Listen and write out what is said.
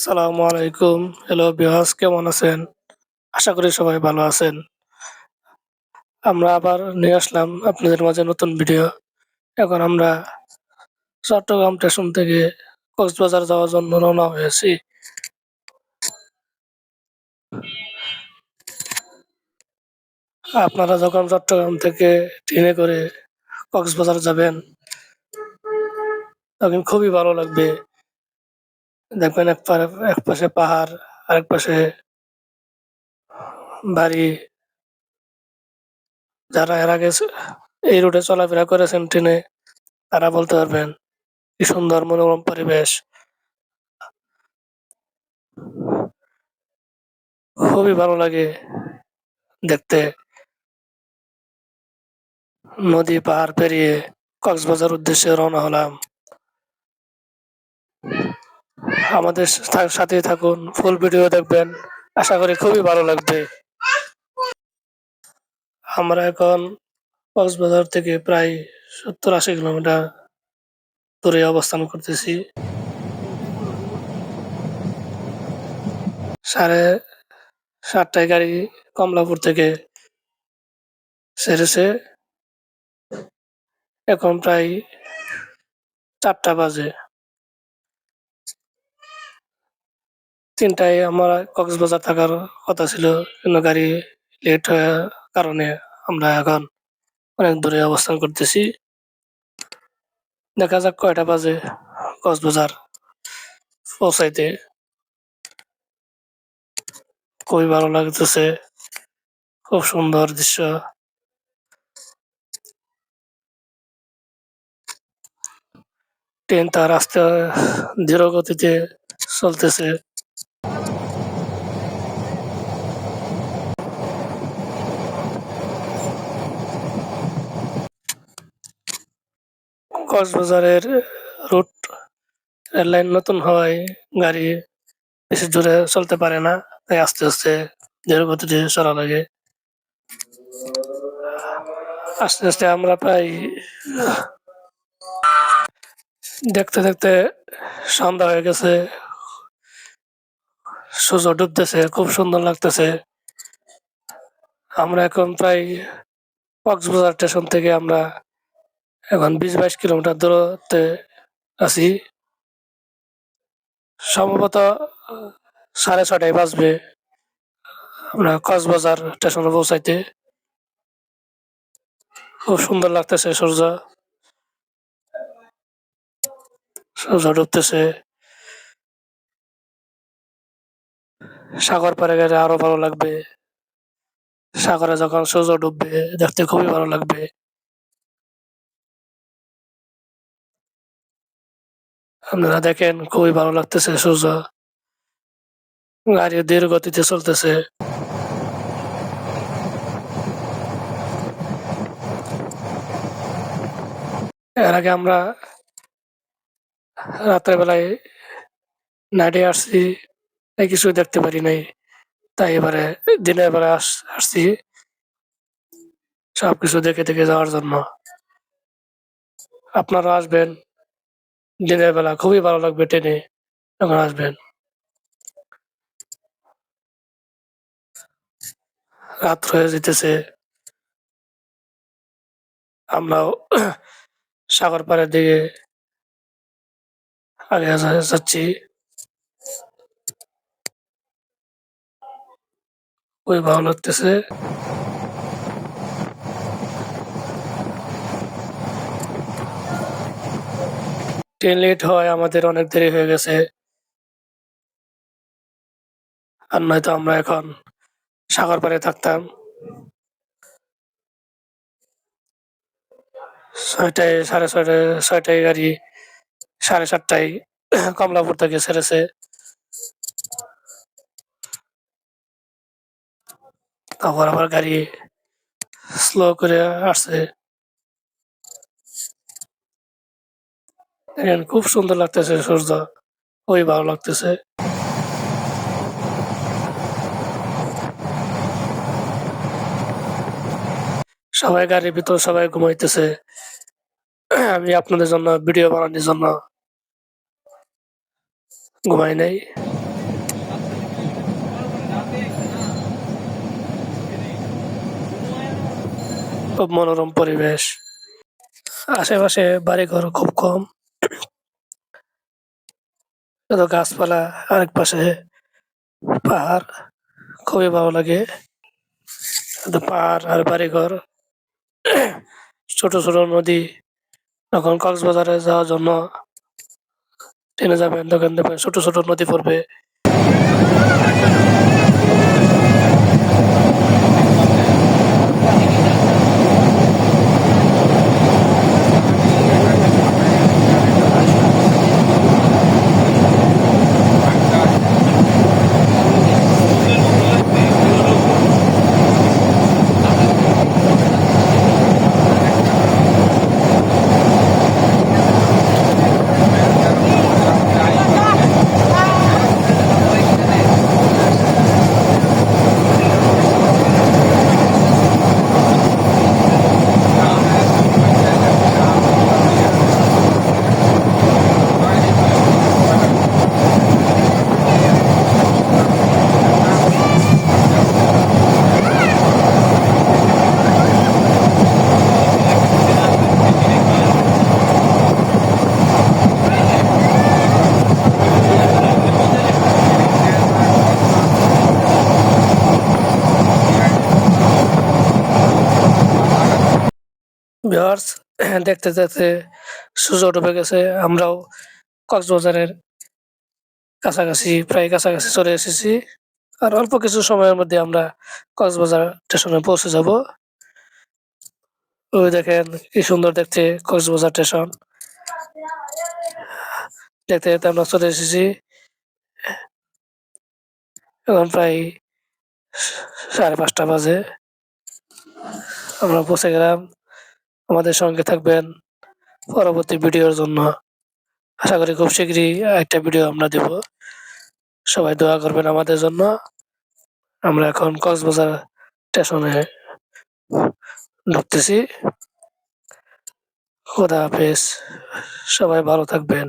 আসসালামু আলাইকুম। হ্যালো বিহাস কেমন আছেন? আশা করি সবাই ভালো আছেন। আমরা আবার নিয়ে আসলাম আপনাদের মাঝে নতুন ভিডিও এখন আমরা চট্টগ্রাম স্টেশন থেকে কক্সবাজার যাওয়ার জন্য রওনা হয়েছি। আপনারা যখন চট্টগ্রাম থেকে ট্রেনে করে কক্সবাজার যাবেন, তখন খুবই ভালো লাগবে। দেখবেন এক এক পাশে পাহাড়, আরেক পাশে বাড়ি। যারা এর আগে এই রুটে চলাফেরা করেছেন ট্রেনে, তারা বলতে পারবেন, কি সুন্দর মনোরম পরিবেশ। খুবই ভালো লাগে দেখতে। নদী পাহাড় পেরিয়ে কক্সবাজার উদ্দেশ্যে রওনা হলাম। আমাদের সাথে থাকুন ফুল ভিডিও দেখবেন। আশা করি খুবই ভালো লাগবে। আমরা এখন কক্সবাজার থেকে প্রায় সত্তর আশি কিলোমিটার দূরে অবস্থান করতেছি। সাড়ে সাতটায় গাড়ি কমলাপুর থেকে সেরেছে। এখন প্রায় চারটা বাজে। তিনটায় আমার কক্সবাজার থাকার কথা ছিল। কিন্তু গাড়ি লেট হওয়ার কারণে আমরা এখন অনেক দূরে অবস্থান করতেছি। দেখা যাক কয়টা বাজে কক্সবাজার পৌঁছাইতে। খুবই ভালো লাগতেছে। খুব সুন্দর দৃশ্য। ট্রেন তার রাস্তা ধীর গতিতে চলতেছে। কক্সবাজারের রুট রেললাইন নতুন হওয়ায় গাড়ি বেশি জোরে চলতে পারে না, তাই আস্তে আস্তে ধীর গতিতে চলা লাগে। আস্তে আস্তে আমরা প্রায় দেখতে দেখতে সন্ধ্যা হয়ে গেছে। সূর্য ডুবতেছে, খুব সুন্দর লাগতেছে। আমরা এখন প্রায় কক্সবাজার স্টেশন থেকে আমরা এখন বিশ বাইশ কিলোমিটার দূরত্বে আছি। সম্ভবত সাড়ে ছটায় বাজবে। আমরা কক্সবাজার স্টেশনে পৌঁছাইতে। খুব সুন্দর লাগতেছে সূর্য। সূর্য ডুবতেছে। সাগর পাড়ে গেলে আরও ভালো লাগবে। সাগরে যখন সূর্য ডুববে, দেখতে খুবই ভালো লাগবে। আপনারা দেখেন, খুবই ভালো লাগতেছে সূর্য গাড়ি ধীর গতিতে চলতেছে। এর আগে আমরা রাতের বেলায় নাইটে আসছি, তাই কিছু দেখতে পারি নাই। তাই এবারে দিনের আস- আসছি, সবকিছু দেখে দেখে যাওয়ার জন্য। আপনারা আসবেন। দিনের বেলা খুবই ভালো লাগবে ট্রেনে যখন আসবেন। রাত হয়ে যেতেছে। আমরাও সাগর পাড়ের দিকে আগে যাচ্ছি। খুবই ভালো লাগতেছে। ট্রেন লেট হয়, আমাদের অনেক দেরি হয়ে গেছে। আর নয়তো আমরা এখন সাগর পাড়ে থাকতাম। ছয়টায়, সাড়ে ছয়টায় ছয়টায় গাড়ি, সাড়ে সাতটায় কমলাপুর থেকে ছেড়েছে। তারপর আবার গাড়ি স্লো করে আসছে। দেখেন, খুব সুন্দর লাগতেছে সূর্য। খুবই ভালো লাগতেছে। সবাই গাড়ির ভিতর সবাই ঘুমাইতেছে। আমি আপনাদের জন্য ভিডিও বানানোর জন্য ঘুমাই নাই। খুব মনোরম পরিবেশ। আশেপাশে বাড়িঘর খুব কম। শুধু গাছপালা আরেক পাশে পাহাড়, খুবই ভালো লাগে। পাহাড় আর বাড়িঘর, ছোট ছোট নদী তখন কক্সবাজারে যাওয়ার জন্য ট্রেনে যাবেন, তখন দেখবেন ছোট ছোট নদী পড়বে। ভিউয়ার্স, দেখতে দেখতে সূর্য ডুবে গেছে। আমরাও কক্সবাজারের কাছাকাছি, প্রায় কাছাকাছি চলে এসেছি। আর অল্প কিছু সময়ের মধ্যে আমরা কক্সবাজার স্টেশনে পৌঁছে যাব। ওই দেখেন কি সুন্দর দেখতে কক্সবাজার স্টেশন। দেখতে দেখতে আমরা চলে এসেছি। এখন প্রায় সাড়ে পাঁচটা বাজে। আমরা পৌঁছে গেলাম। আমাদের সঙ্গে থাকবেন পরবর্তী ভিডিওর জন্য। আশা করি খুব শীঘ্রই একটা ভিডিও আমরা দেব। সবাই দোয়া করবেন আমাদের জন্য। আমরা এখন কক্সবাজার স্টেশনে ঢুকতেছি। খোদা হাফেজ। সবাই ভালো থাকবেন।